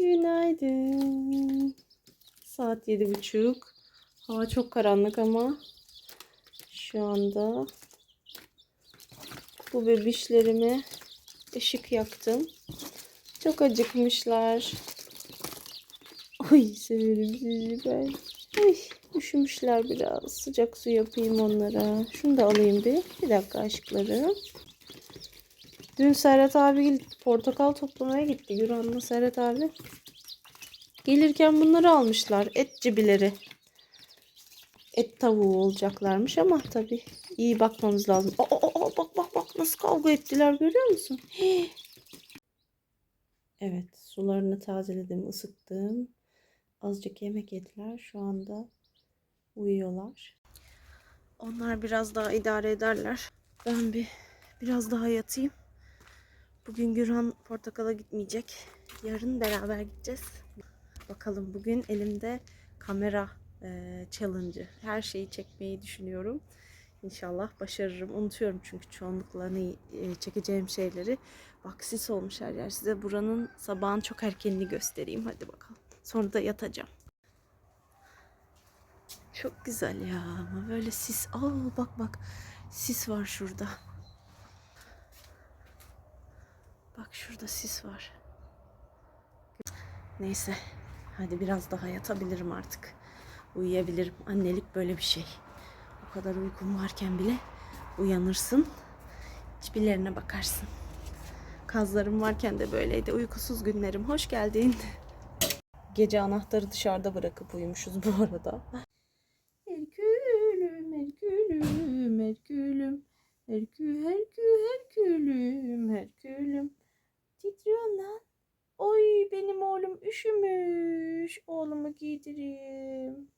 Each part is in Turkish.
Günaydın. Saat yedi buçuk. Hava çok karanlık ama şu anda bu bebişlerime ışık yaktım. Çok acıkmışlar. Ay severim sizi ben. Ay üşümüşler biraz. Sıcak su yapayım onlara. Şunu da alayım bir. Bir dakika aşklarım. Dün Serhat abi portakal toplamaya gitti. Güran'la Serhat abi. Gelirken bunları almışlar. Et cibileri. Et tavuğu olacaklarmış ama tabii iyi bakmamız lazım. Aa, aa, aa, bak bak bak nasıl kavga ettiler görüyor musun? Hii. Evet sularını tazeledim, ısıttım. Azıcık yemek yediler. Şu anda uyuyorlar. Onlar biraz daha idare ederler. Ben bir biraz daha yatayım. Bugün Gürhan portakala gitmeyecek. Yarın beraber gideceğiz. Bakalım bugün elimde kamera e, challenge'ı. Her şeyi çekmeyi düşünüyorum. İnşallah başarırım. Unutuyorum çünkü çoğunlukla ne e, çekeceğim şeyleri. Bak sis olmuş her yer. Size buranın sabahın çok erkenini göstereyim. Hadi bakalım. Sonra da yatacağım. Çok güzel ya ama böyle sis. Aa bak bak sis var şurada. Bak şurada sis var. Neyse. Hadi biraz daha yatabilirim artık. Uyuyabilirim. Annelik böyle bir şey. O kadar uykum varken bile uyanırsın. Hiçbirlerine bakarsın. Kazlarım varken de böyleydi. Uykusuz günlerim. Hoş geldin. Gece anahtarı dışarıda bırakıp uyumuşuz bu arada. Herkülüm, Herkülüm, Herkülüm. Herkül, Herkül, Herkülüm, Herkülüm. Titriyor lan. Oy benim oğlum üşümüş. Giydireyim.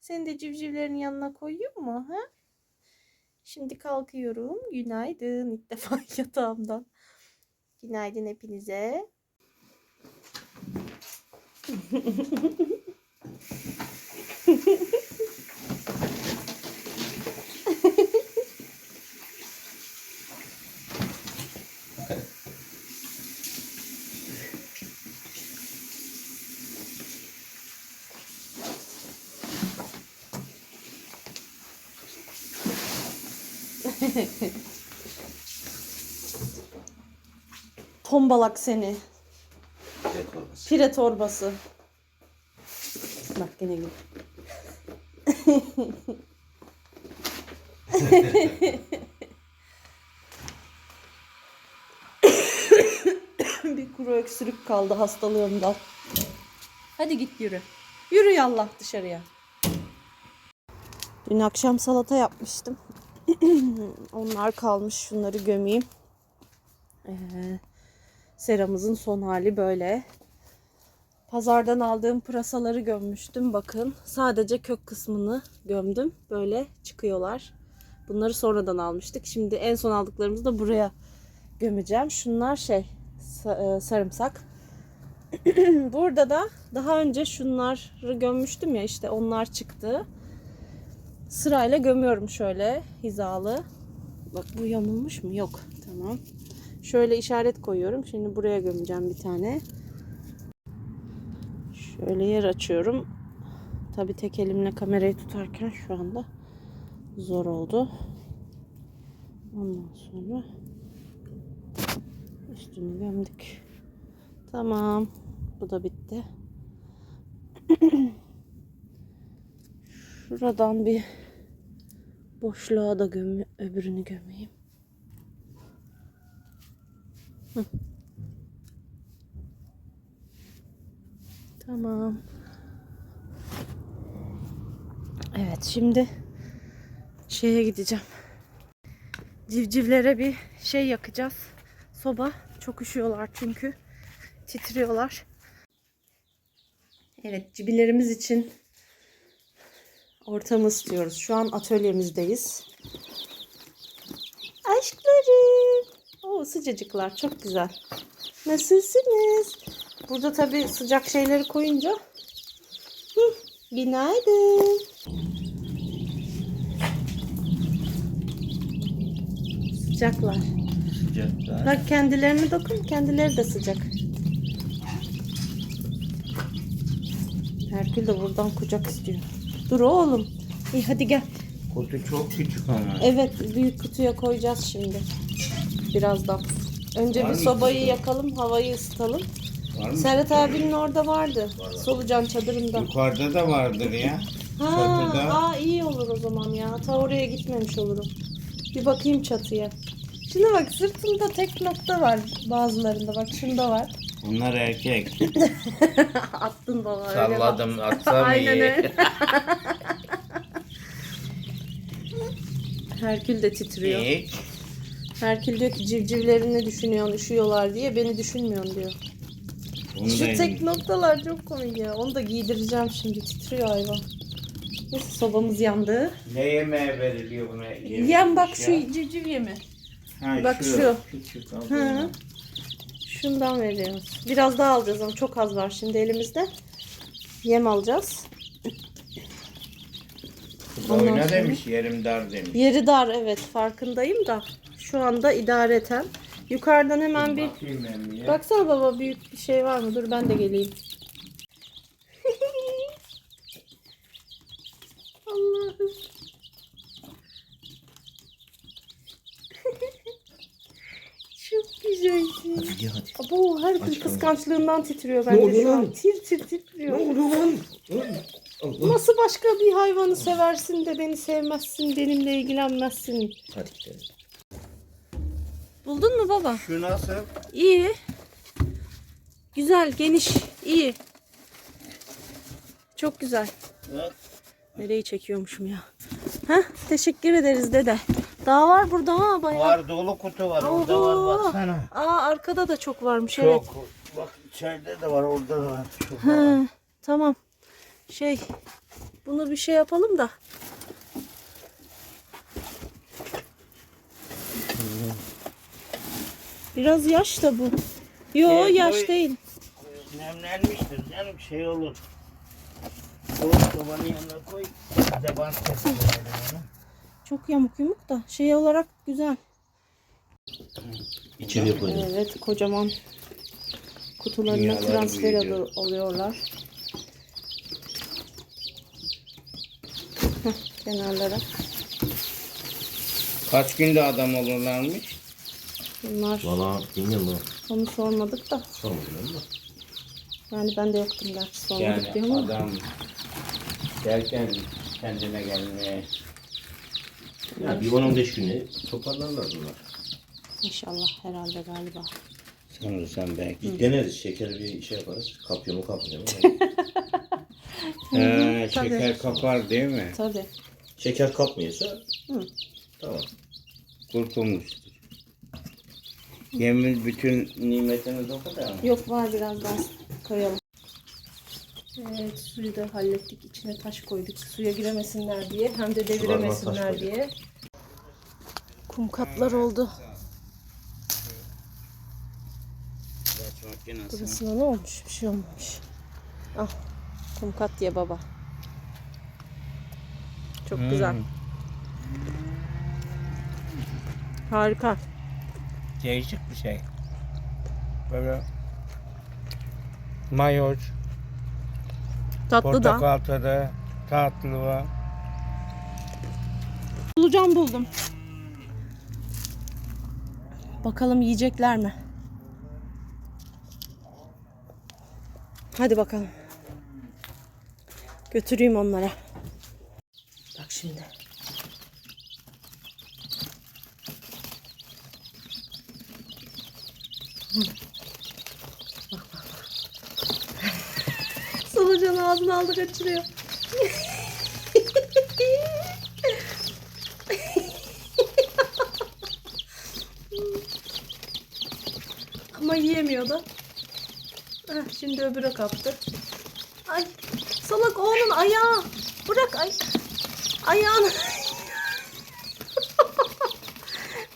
Seni de civcivlerin yanına koyayım mu? Ha? Şimdi kalkıyorum. Günaydın. İlk defa yatağımdan. Günaydın hepinize. Tombalak seni. Jet torbası. Pire torbası. Bak yine gül. bir kuru öksürük kaldı hastalığımdan. Hadi git yürü. Yürü yallah dışarıya. Dün akşam salata yapmıştım. Onlar kalmış. Şunları gömeyim. Ee, seramızın son hali böyle. Pazardan aldığım pırasaları gömmüştüm. Bakın sadece kök kısmını gömdüm. Böyle çıkıyorlar. Bunları sonradan almıştık. Şimdi en son aldıklarımızı da buraya gömeceğim. Şunlar şey e, sarımsak. Burada da daha önce şunları gömmüştüm ya işte onlar çıktı. Sırayla gömüyorum şöyle hizalı. Bak bu yamulmuş mu? Yok. Tamam. Şöyle işaret koyuyorum. Şimdi buraya gömeceğim bir tane. Şöyle yer açıyorum. Tabi tek elimle kamerayı tutarken şu anda zor oldu. Ondan sonra üstünü gömdük. Tamam. Bu da bitti. Şuradan bir boşluğa da göm öbürünü gömeyim. Tamam. Evet şimdi şeye gideceğim. Civcivlere bir şey yakacağız. Soba. Çok üşüyorlar çünkü. Titriyorlar. Evet cibilerimiz için ortamı ısıtıyoruz. Şu an atölyemizdeyiz. Aşklarım. Oo, sıcacıklar. Çok güzel. Nasılsınız? Burada tabii sıcak şeyleri koyunca. Hı, günaydın. Sıcaklar. Sıcaklar. Bak kendilerine dokun. Kendileri de sıcak. Herkül de buradan kucak istiyor. Dur oğlum. İyi hadi gel. Kutu çok küçük ama. Evet büyük kutuya koyacağız şimdi. Birazdan. Önce Var bir mı sobayı kutuda? yakalım, havayı ısıtalım. Var mı? Serhat abinin orada vardı. Solucan çadırında. Yukarıda da vardır ya. Ha, Çatıda. aa iyi olur o zaman ya. Ta oraya gitmemiş olurum. Bir bakayım çatıya. Şuna bak sırtında tek nokta var bazılarında. Bak şunda var. Bunlar erkek. Attın baba öyle bak. Salladım atsam Aynen iyi. öyle. Herkül de titriyor. Herkül diyor ki civcivlerini düşünüyorsun, üşüyorlar diye beni düşünmüyorsun diyor. Bunu Şu da tek noktalar çok komik ya. Onu da giydireceğim şimdi. Titriyor hayvan. Neyse sobamız yandı. Ne yemeğe veriliyor buna? Yemek Yem bak ya. şu civciv yemi. Ha, bak şu. Küçük Hı. Şundan veriyoruz. Biraz daha alacağız ama çok az var şimdi elimizde. Yem alacağız. Ondan Oyna sonra- demiş yerim dar demiş. Yeri dar evet farkındayım da. Şu anda idareten. Yukarıdan hemen bir. Baksana baba büyük bir şey var mı? Dur ben de geleyim. Allah'ım. Çok güzelsin. Hadi hadi. Abo her gün kıskançlığından titriyor Ne bence oluyor şu an. lan? Tir tir titriyor. lan? Allah. Nasıl başka bir hayvanı seversin de beni sevmezsin, benimle ilgilenmezsin. Hadi gidelim. Buldun mu baba? Şu nasıl? İyi. Güzel, geniş, iyi. Çok güzel. Bak. Nereyi çekiyormuşum ya. Heh, teşekkür ederiz dede. Daha var burada ha bayağı. Var dolu kutu var. Orada Oho. var baksana. Aa arkada da çok varmış evet. Çok. Bak içeride de var orada da var. Çok He, var. tamam. Şey bunu bir şey yapalım da. Biraz yaş da bu. Yo Şey, yaş boy- değil. Nemlenmiştir canım şey olur. Soğuk sobanın yanına koy. Bir de bant onu. Çok yamuk yumuk da şey olarak güzel. İçeriye koydum. Evet kocaman kutularına Dünyalar transfer alı- alıyorlar. Heh, Kenarlara. Kaç günde adam olurlarmış? Bunlar Valla bilmiyorum lan. onu sormadık da. Sormadım ama. Yani ben de yoktum gerçi sormadık Yani diyorum ama. adam derken kendine gelmeye. Ya bir 10-15 güne toparlarlar bunlar. İnşallah herhalde galiba. Sanırsam belki. Deneriz şeker bir şey yaparız. Kapıyor mu kapmıyor mu? He, tabii. şeker kapar değil mi? Tabii. şeker kapmıyorsa Hı. tamam. Kurtulmuştur. Yemin bütün nimetiniz o kadar mı? Yok var biraz daha koyalım. Evet suyu da hallettik. İçine taş koyduk. Suya giremesinler diye. Hem de deviremesinler diye. Kum katlar oldu. Burasına ne olmuş? Bir şey olmamış. Al. Kum kat ye baba. Çok güzel. Harika. Değişik bir şey. Böyle mayoz, Tatlı da. portakal tadı, tatlı var. Solucan buldum. Bakalım yiyecekler mi? Hadi bakalım. Götüreyim onlara. Bak şimdi. Bak bak bak. Solucan ağzına aldı kaçırıyor. Ama yiyemiyordu. Heh, şimdi öbürü kaptı. Ay salak o onun ayağı. Bırak ay. Ayağını.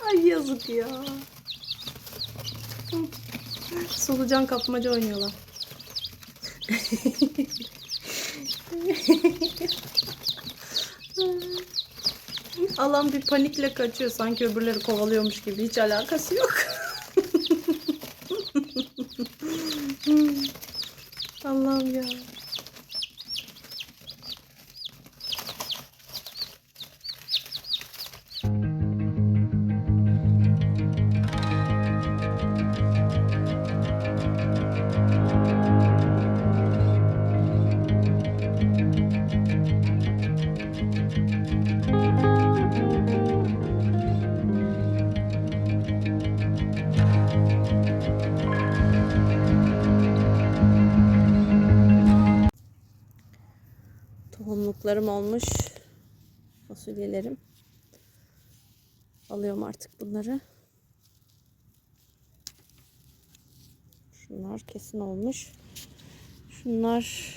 ay yazık ya. Solucan kapmaca oynuyorlar. Alan bir panikle kaçıyor sanki öbürleri kovalıyormuş gibi hiç alakası yok. Allah'ım ya. Kabaklarım olmuş. Fasulyelerim. Alıyorum artık bunları. Şunlar kesin olmuş. Şunlar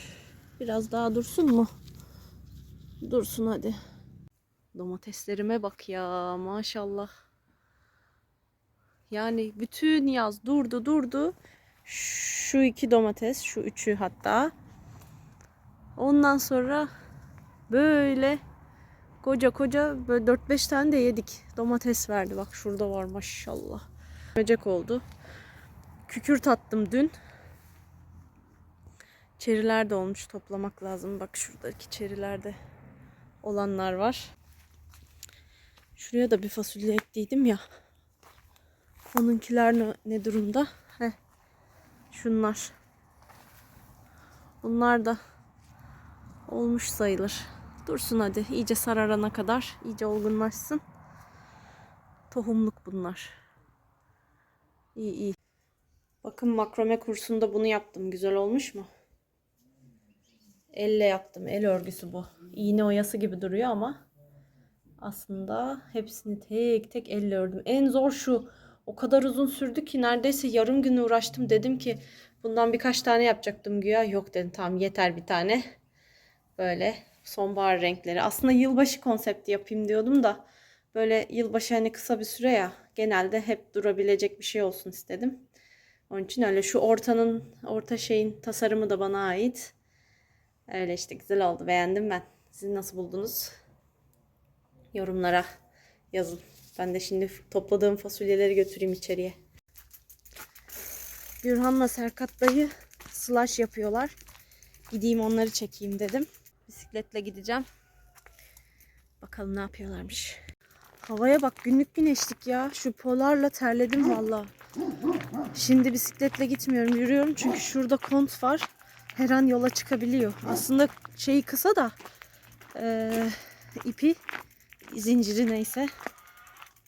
biraz daha dursun mu? Dursun hadi. Domateslerime bak ya maşallah. Yani bütün yaz durdu durdu. Şu iki domates, şu üçü hatta. Ondan sonra böyle koca koca böyle 4-5 tane de yedik. Domates verdi. Bak şurada var maşallah. Böcek oldu. Kükürt attım dün. Çeriler de olmuş toplamak lazım. Bak şuradaki çerilerde olanlar var. Şuraya da bir fasulye ektiydim ya. Onunkiler ne, ne durumda? Heh. Şunlar. Bunlar da olmuş sayılır. Dursun hadi. iyice sararana kadar. iyice olgunlaşsın. Tohumluk bunlar. İyi iyi. Bakın makrome kursunda bunu yaptım. Güzel olmuş mu? Elle yaptım. El örgüsü bu. İğne oyası gibi duruyor ama aslında hepsini tek tek elle ördüm. En zor şu. O kadar uzun sürdü ki neredeyse yarım gün uğraştım. Dedim ki bundan birkaç tane yapacaktım güya. Yok dedim tamam yeter bir tane. Böyle sonbahar renkleri. Aslında yılbaşı konsepti yapayım diyordum da böyle yılbaşı hani kısa bir süre ya. Genelde hep durabilecek bir şey olsun istedim. Onun için öyle şu ortanın orta şeyin tasarımı da bana ait. Öyle işte güzel oldu. Beğendim ben. Siz nasıl buldunuz? Yorumlara yazın. Ben de şimdi topladığım fasulyeleri götüreyim içeriye. Gürhan'la Serkat dayı slash yapıyorlar. Gideyim onları çekeyim dedim. Bisikletle gideceğim. Bakalım ne yapıyorlarmış. Havaya bak günlük güneşlik ya. Şu polarla terledim valla. Şimdi bisikletle gitmiyorum yürüyorum çünkü şurada kont var. Her an yola çıkabiliyor. Aslında şeyi kısa da eee, ipi zinciri neyse.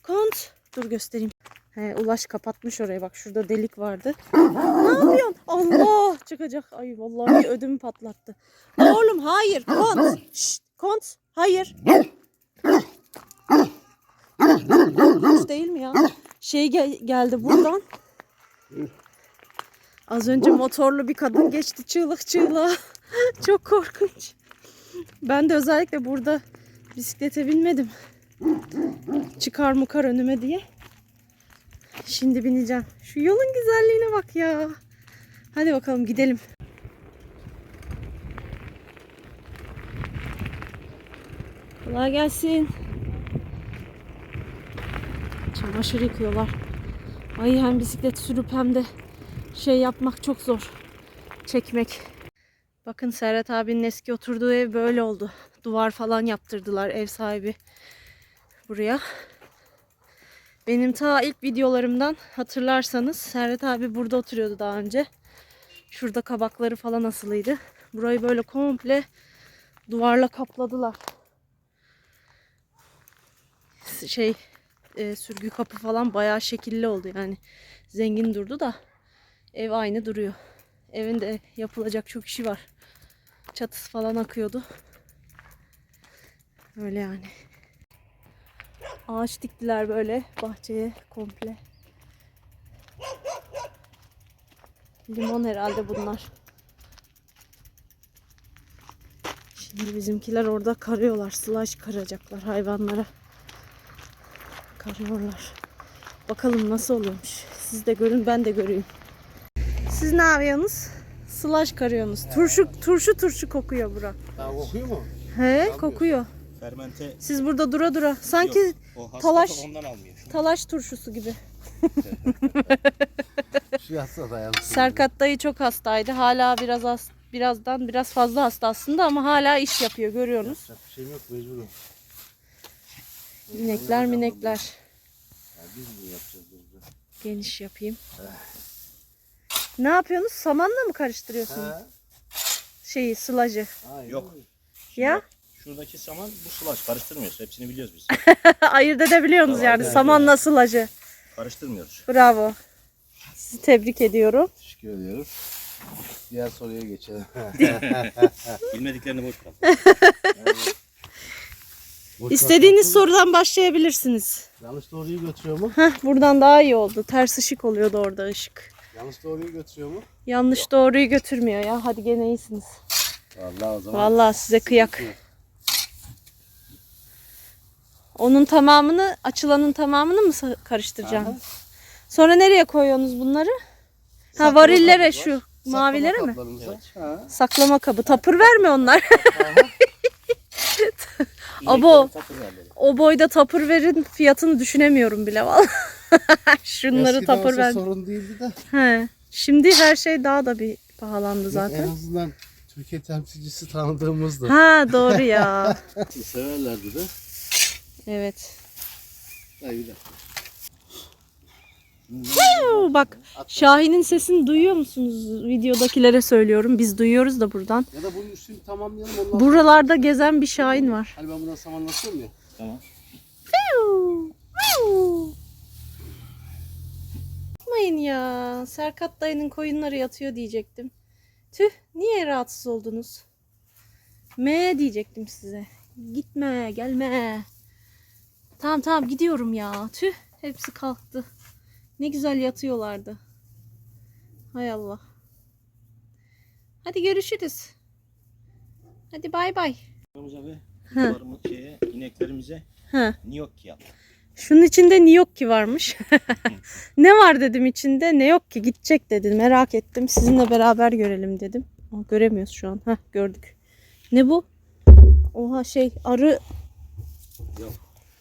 Kont. Dur göstereyim. He, Ulaş kapatmış orayı. Bak şurada delik vardı. ne yapıyorsun? Allah çıkacak. Ay vallahi ödümü patlattı. Oğlum hayır. Kont. Şşt, kont. Hayır. Ulaş değil mi ya? Şey gel- geldi buradan. Az önce motorlu bir kadın geçti çığlık çığlığa. Çok korkunç. Ben de özellikle burada bisiklete binmedim. Çıkar mukar önüme diye. Şimdi bineceğim. Şu yolun güzelliğine bak ya. Hadi bakalım gidelim. Kolay gelsin. Çamaşır yıkıyorlar. Ay hem bisiklet sürüp hem de şey yapmak çok zor. Çekmek. Bakın Serhat abinin eski oturduğu ev böyle oldu. Duvar falan yaptırdılar ev sahibi buraya. Benim ta ilk videolarımdan hatırlarsanız Serhat abi burada oturuyordu daha önce. Şurada kabakları falan asılıydı. Burayı böyle komple duvarla kapladılar. Şey e, sürgü kapı falan bayağı şekilli oldu yani. Zengin durdu da ev aynı duruyor. Evinde yapılacak çok işi var. Çatısı falan akıyordu. Öyle yani. Ağaç diktiler böyle bahçeye komple. Limon herhalde bunlar. Şimdi bizimkiler orada karıyorlar. Slash karacaklar hayvanlara. Karıyorlar. Bakalım nasıl oluyormuş. Siz de görün ben de göreyim. Siz ne yapıyorsunuz? Slash karıyorsunuz. Turşu turşu turşu kokuyor bura. Daha kokuyor mu? He kokuyor. Fermente Siz burada dura dura. Sanki yok. O hasta talaş- ondan almıyor. talaş turşusu gibi. Dayansın. Serkat dayı çok hastaydı. Hala biraz has, birazdan biraz fazla hasta aslında ama hala iş yapıyor görüyorsunuz. Yapacak bir şeyim yok mecburum. Minekler minekler. Ya biz mi yapacağız burada? Geniş yapayım. Ne yapıyorsunuz? Samanla mı karıştırıyorsunuz? Ha? Şeyi, sılacı. Hayır. Yok. Ya? Şuradaki saman bu sulaş karıştırmıyoruz. Hepsini biliyoruz biz. Ayırt edebiliyorsunuz yani. Samanla sılacı. Karıştırmıyoruz. Bravo. Sizi tebrik ediyorum. Teşekkür ediyoruz. Diğer soruya geçelim. Bilmediklerini boş. Boş İstediğiniz sorudan başlayabilirsiniz. Yanlış doğruyu götürüyor mu? Heh, buradan daha iyi oldu. Ters ışık oluyordu orada ışık. Yanlış doğruyu götürüyor mu? Yanlış doğruyu götürmüyor ya. Hadi gene iyisiniz. Vallahi o zaman. Vallahi size kıyak. Onun tamamını, açılanın tamamını mı sa- karıştıracaksın? Sonra nereye koyuyorsunuz bunları? Ha Saklama varillere kabı var. şu Saklama mavilere mi? Ha. Saklama kabı. Tapır verme onlar. Abo. O boyda tapır verin fiyatını düşünemiyorum bile vallahi. Şunları Eskiden tapır ver. sorun değildi de. He. Şimdi her şey daha da bir pahalandı En zaten. azından Türkiye temsilcisi tanıdığımızdı. Ha doğru ya. Severlerdi de. Evet. Hayır. bir de. Bak Şahin'in sesini duyuyor musunuz? Videodakilere söylüyorum. Biz duyuyoruz da buradan. Ya da bunun üstünü tamamlayalım ondan. Buralarda gezen bir Şahin var. Hani ben bundan samanlaşıyorum ya. Tamam. Yapmayın ya. Serkat dayının koyunları yatıyor diyecektim. Tüh niye rahatsız oldunuz? Me diyecektim size. Gitme gelme. Tamam tamam gidiyorum ya. Tüh hepsi kalktı. Ne güzel yatıyorlardı. Hay Allah. Hadi görüşürüz. Hadi bay bay. Kuzularımız şeye, ineklerimize Hı. niyok yap. Şunun içinde ne yok ki varmış. ne var dedim içinde ne yok ki gidecek dedim merak ettim sizinle beraber görelim dedim. Aa, göremiyoruz şu an. Heh, gördük. Ne bu? Oha şey arı. Yok.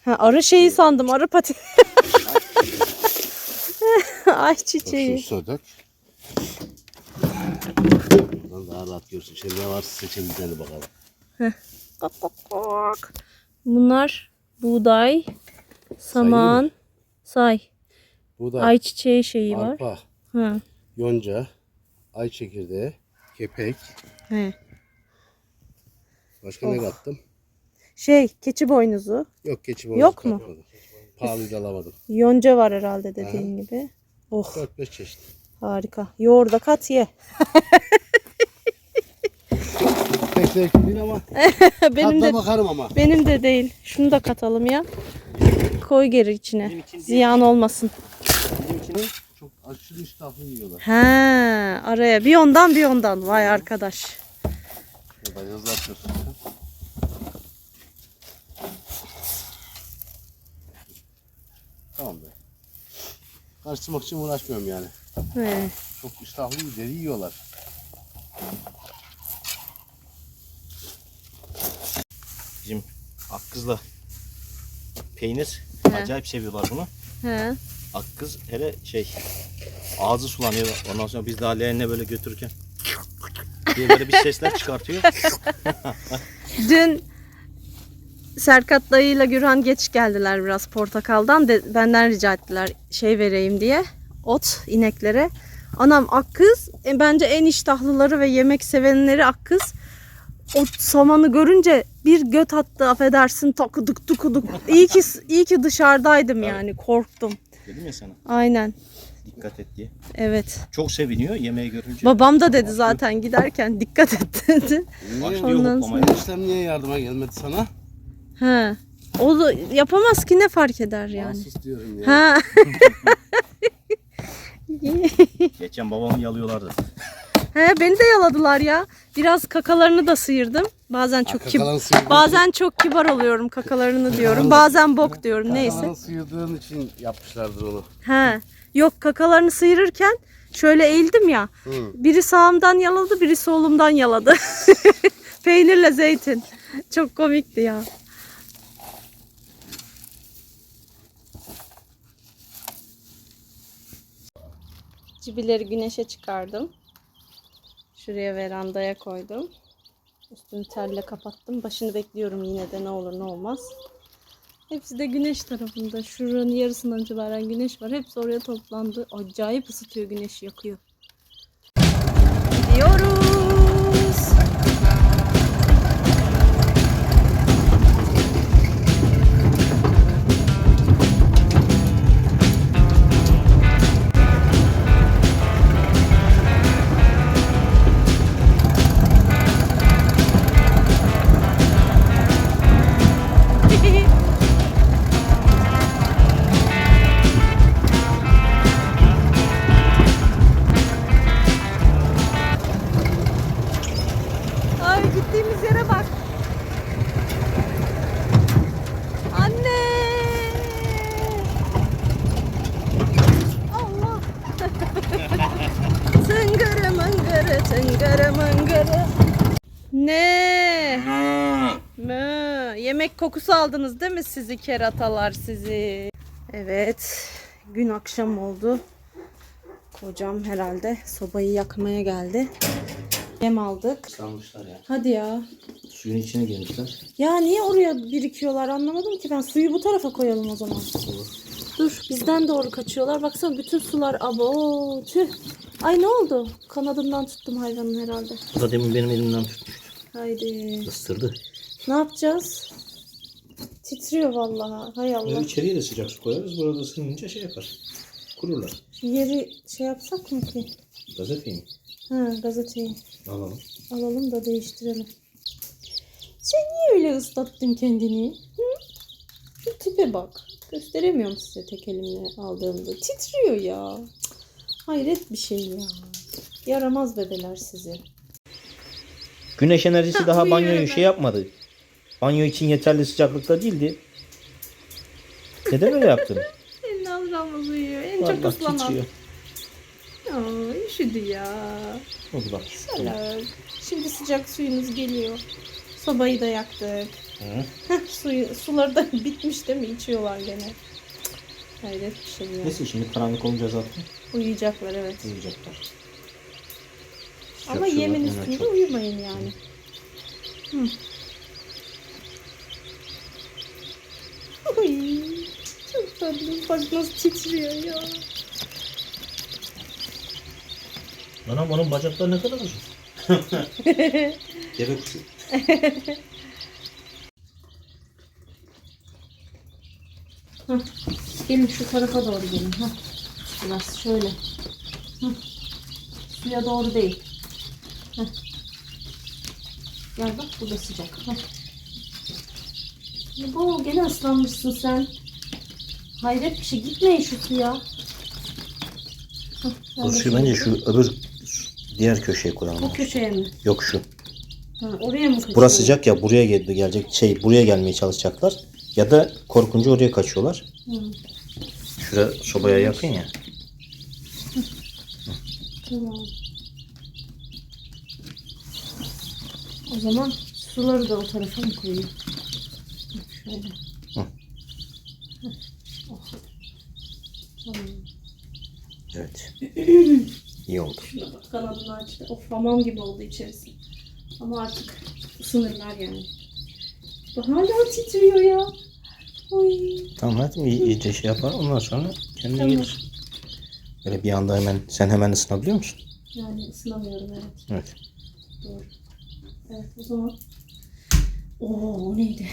Ha, arı şeyi sandım arı pati. Ay çiçeği. södük. Buradan daha rahat görsün. Şimdi ne varsa seçelim hadi bakalım. Kok, kok, kok. Bunlar buğday, saman, say. Bu da Ayçiçeği şeyi var. arpa, Ha. yonca, ay çekirdeği, kepek. He. Başka ne kattım? Şey keçi boynuzu. Yok keçi boynuzu Yok mu? katmadım. Da alamadım. Yonca var herhalde dediğin gibi. Oh 4-5 çeşit. harika. Yoğurda kat ye. Pek zevkli değil ama benim de bakarım ama. benim de değil. Şunu da katalım ya. Koy geri içine. Ziyan olmasın. Çok aşırı iştahlı yiyorlar. He, araya bir ondan bir ondan. Vay arkadaş. Burada yazı atıyorsun. Tamam be. Karıştırmak için uğraşmıyorum yani. He. Çok iştahlı deri yiyorlar. Bizim Akkız'la peynir He. acayip seviyorlar bunu. He. Akkız hele şey ağzı sulanıyor. Ondan sonra biz daha leğenine böyle götürürken diye böyle bir sesler çıkartıyor. Dün Serkat dayıyla Gürhan geç geldiler biraz portakaldan. De, benden rica ettiler şey vereyim diye. Ot ineklere. Anam akkız e, bence en iştahlıları ve yemek sevenleri akkız. O samanı görünce bir göt attı affedersin takıdık tukuduk. İyi ki iyi ki dışarıdaydım yani korktum. Dedim ya sana Aynen. dikkat et diye. Evet. Çok seviniyor yemeği görünce. Babam da dedi zaten giderken dikkat et dedi. Başlıyor Ondan hoplamaya. Eniştem niye yardıma gelmedi sana? He. O da yapamaz ki ne fark eder yani. Mahsus diyorum ya. Ha. Geçen babamı yalıyorlardı. He beni de yaladılar ya. Biraz kakalarını da sıyırdım. Bazen çok kib Kakalan sıyırdığın bazen çok kibar oluyorum kakalarını diyorum. Bazen bok diyorum neyse. Kakalan sıyırdığın için yapmışlardır onu. He. Yok kakalarını sıyırırken şöyle eğildim ya. Hı. Biri sağımdan yaladı, biri solumdan yaladı. Peynirle zeytin. Çok komikti ya. Cibileri güneşe çıkardım. Şuraya verandaya koydum. Üstünü telle kapattım. Başını bekliyorum yine de ne olur ne olmaz. Hepsi de güneş tarafında. Şuranın yarısından itibaren güneş var. Hepsi oraya toplandı. Acayip ısıtıyor güneş yakıyor. Kokusu aldınız değil mi sizi keratalar sizi? Evet. Gün akşam oldu. Kocam herhalde sobayı yakmaya geldi. Yem aldık. Kalmışlar ya. Hadi ya. Suyun içine girmişler. Ya niye oraya birikiyorlar anlamadım ki ben. Suyu bu tarafa koyalım o zaman. Dur bizden doğru kaçıyorlar. Baksana bütün sular abo tüh. Ay ne oldu? Kanadından tuttum hayvanın herhalde. Bu da demin benim elimden tutmuş. Haydi. Isırdı. Ne yapacağız? Titriyor vallahi. Hay Allah. içeriye de sıcak su koyarız. Burada ısınınca şey yapar. Kururlar. Yeri şey yapsak mı ki? Gazete mi? Ha gazeteyi Alalım. alalım da değiştirelim. Sen niye öyle ıslattın kendini? Hı? Şu tipe bak. Gösteremiyorum size tek elimle aldığımda. Titriyor ya. Hayret bir şey ya. Yaramaz bebeler sizi. Güneş enerjisi Ha, daha banyoyu şey yapmadı. Banyo için yeterli sıcaklıkta değildi. Neden öyle yaptın? En Nazramız uyuyor. En çok Vallahi ıslanan. titriyor. Aa, üşüdü ya. Oldu bak. Helal. Şimdi sıcak suyumuz geliyor. Sobayı da yaktık. Hı. Suyu, suları da bitmiş değil mi? İçiyorlar gene. Hayret bir şey ya. Neyse şimdi karanlık olunca zaten Uyuyacaklar evet. uyuyacaklar. Ama Sıcak yemin sular hemen üstünde çok- uyumayın yani. Hı. Ay, çok tatlı. Bak nasıl titriyor ya. Anam onun bacakları ne kadar uzun. Deve kuşu. Hah. Gelin şu tarafa doğru gelin. Hah. Biraz şöyle. Hah. Suya doğru değil. Hah. Gel bak burada sıcak. Hah. Bu gene ıslanmışsın sen. Hayret bir şey. Gitmeyin şu suya. Suyu şöyle- bence şu öbür diğer köşeye koyalım. O köşeye mi? Yok şu. Ha, oraya mı kaçıyor? Burası sıcak ya buraya gel- gelecek şey buraya gelmeye çalışacaklar. Ya da korkunca oraya kaçıyorlar. Hı, Şura sobaya yakın ya. tamam. O zaman suları da o tarafa mı koyayım? Hı, Şöyle. Hı. Hı, oh. Tamam. Evet. İyi oldu. Şuna bak kanadını açtı. Of hamam gibi oldu içerisi. Ama artık ısınırlar yani. Bak hala titriyor ya. Oy. Tamam hadi iyi- iyice şey yapar ondan sonra kendine Tamam. gelir. Böyle bir anda hemen sen hemen ısınabiliyor musun? Yani ısınamıyorum evet. Evet. Doğru. Evet o zaman. Oo o neydi?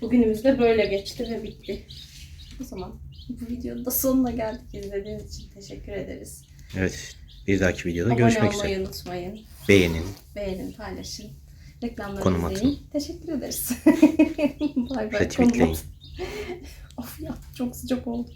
Bugünümüz de böyle geçti ve bitti. O zaman bu videonun da sonuna geldik. İzlediğiniz için teşekkür ederiz. Evet. Bir dahaki videoda Abone görüşmek olmayı üzere. unutmayın. Beğenin. Beğenin, paylaşın. Reklamları Konum izleyin. Teşekkür ederiz. bay bay. Retweetleyin. of ya çok sıcak oldu.